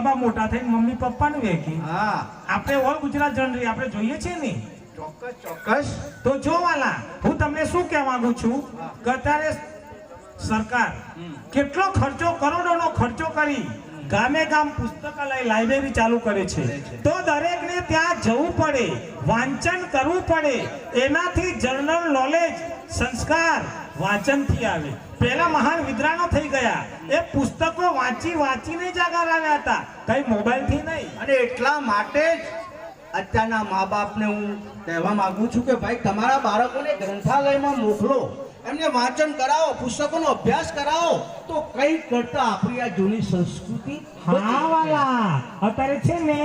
બાપ મોટા થઈને મમ્મી પપ્પાનું હા. આપણે ઓલ ગુજરાત જનરી આપણે જોઈએ છીએ ને. ચોક્કસ ચોક્કસ. તો જો વાલા હું તમને શું કહેવા માંગુ છું? કે અત્યારે સરકાર કેટલો ખર્ચો કરોડોનો ખર્ચો કરી ગામે ગામ પુસ્તકાલય લાઇબ્રેરી ચાલુ કરે છે. તો દરેકને ત્યાં જવું પડે વાંચન કરવું પડે. એનાથી જનરલ નોલેજ સંસ્કાર વાંચનથી આવે. પહેલા મહાન વિદ્વાનો થઈ ગયા. એ પુસ્તકો વાંચી વાંચીને જ આગળ આવ્યા હતા. કઈ મોબાઈલથી નહીં. અને એટલા માટે જ અત્યારના મા બાપને હું કહેવા માગું છું કે ભાઈ તમારા બાળકોને ગ્રંથાલયમાં મોકલો. એમને વાંચન કરાવો પુસ્તકોનો અભ્યાસ કરાવો. તો કઈ કરતા આપણી આ જૂની સંસ્કૃતિ હા વાલા. અત્યારે છે ને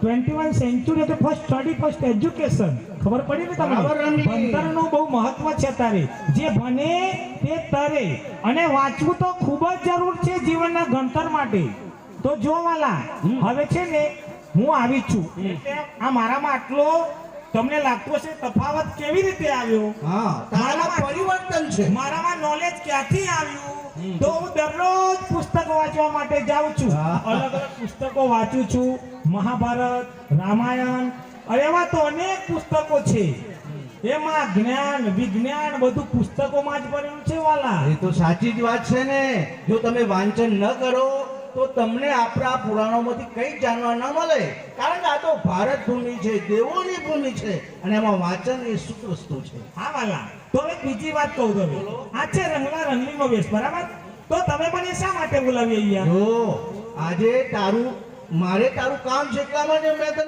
ટ્વેન્ટી 21 સેન્ચુરી એટલે ફર્સ્ટ સ્ટડી ફર્સ્ટ એજ્યુકેશન ખબર પડી ને તમને. ભણતરનું બહુ મહત્વ છે અત્યારે. જે ભણે તે તરે. અને વાંચવું તો ખૂબ જ જરૂર છે જીવનના ગણતર માટે. તો જો વાલા હવે છે ને હું આવી છું. હમ. આ મારામાં આટલો તમને લાગતો છે તફાવત કેવી રીતે આવ્યો? હા તારામાં પરિવર્તન છે. મારામાં નોલેજ ક્યાંથી આવ્યું? તો હું દરરોજ પુસ્તક વાંચવા માટે જાઉં છું. હા. અલગ અલગ પુસ્તકો વાંચું છું. મહાભારત રામાયણ અને એવા તો અનેક પુસ્તકો છે. એમાં જ્ઞાન વિજ્ઞાન બધું પુસ્તકોમાં જ ભરેલું છે વાલા. એ તો સાચી જ વાત છે ને. જો તમે વાંચન ન કરો તો તમને આપણા પુરાણોમાંથી કંઈ જાણવા ન મળે. કારણ કે આ તો ભારત ભૂમિ છે દેવોની ભૂમિ છે અને એમાં વાંચન એ સુખ વસ્તુ છે. હા વાલા. તો હવે બીજી વાત કહું તમે આ છે રંગલા રંગલીનો વેશ બરાબર? તો તમે મને શા માટે બોલાવી અહીંયા? આજે તારું મારે તારું કામ છે એટલા માટે મેં